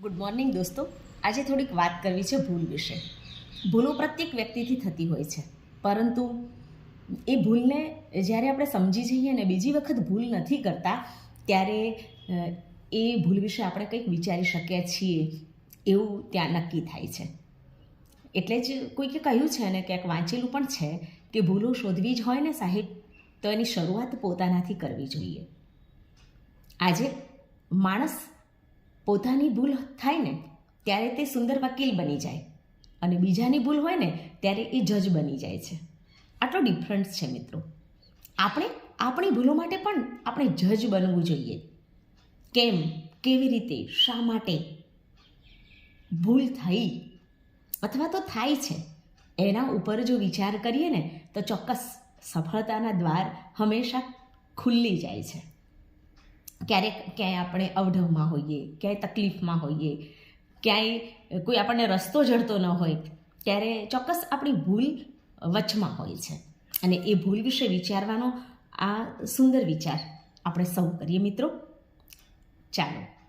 Good morning દોસ્તો. આજે થોડીક વાત કરવી છે ભૂલ વિશે. ભૂલો પ્રત્યેક વ્યક્તિથી થતી હોય છે. પરંતુ એ ભૂલને જ્યારે આપણે સમજી જઈએ ને બીજી વખત ભૂલ નથી કરતા, ત્યારે એ ભૂલ વિશે આપણે કંઈક વિચારી શકીએ છીએ. એવું ત્યાં નક્કી થાય છે. એટલે જ કોઈકે કહ્યું છે ને ક્યાંક વાંચેલું પણ છે કે ભૂલો શોધવી જ હોય ને સાહેબ, તો એની શરૂઆત પોતાનાથી કરવી જોઈએ. આજે માણસ પોતાની ભૂલ થાય ને, ત્યારે તે સુંદર વકીલ બની જાય. અને બીજાની ભૂલ હોય ને, ત્યારે એ જજ બની જાય છે. આટલો ડિફરન્સ છે મિત્રો. આપણે આપણી ભૂલો માટે પણ આપણે જજ બનવું જોઈએ. કેમ? કેવી રીતે? શા માટે? ભૂલ થઈ અથવા તો થાય છે. એના ઉપર જો વિચાર કરીએ ને, તો ચોક્કસ સફળતાના દ્વાર હંમેશા ખુલ્લી જાય છે. ક્યારેક ક્યાંય આપણે અવઢવમાં હોઈએ, ક્યાંય તકલીફમાં હોઈએ, ક્યાંય કોઈ આપણને રસ્તો જડતો ન હોય, ત્યારે ચોક્કસ આપણી ભૂલ વચમાં હોય છે. અને એ ભૂલ વિશે વિચારવાનો આ સુંદર વિચાર આપણે સૌ કરીએ મિત્રો. ચાલો.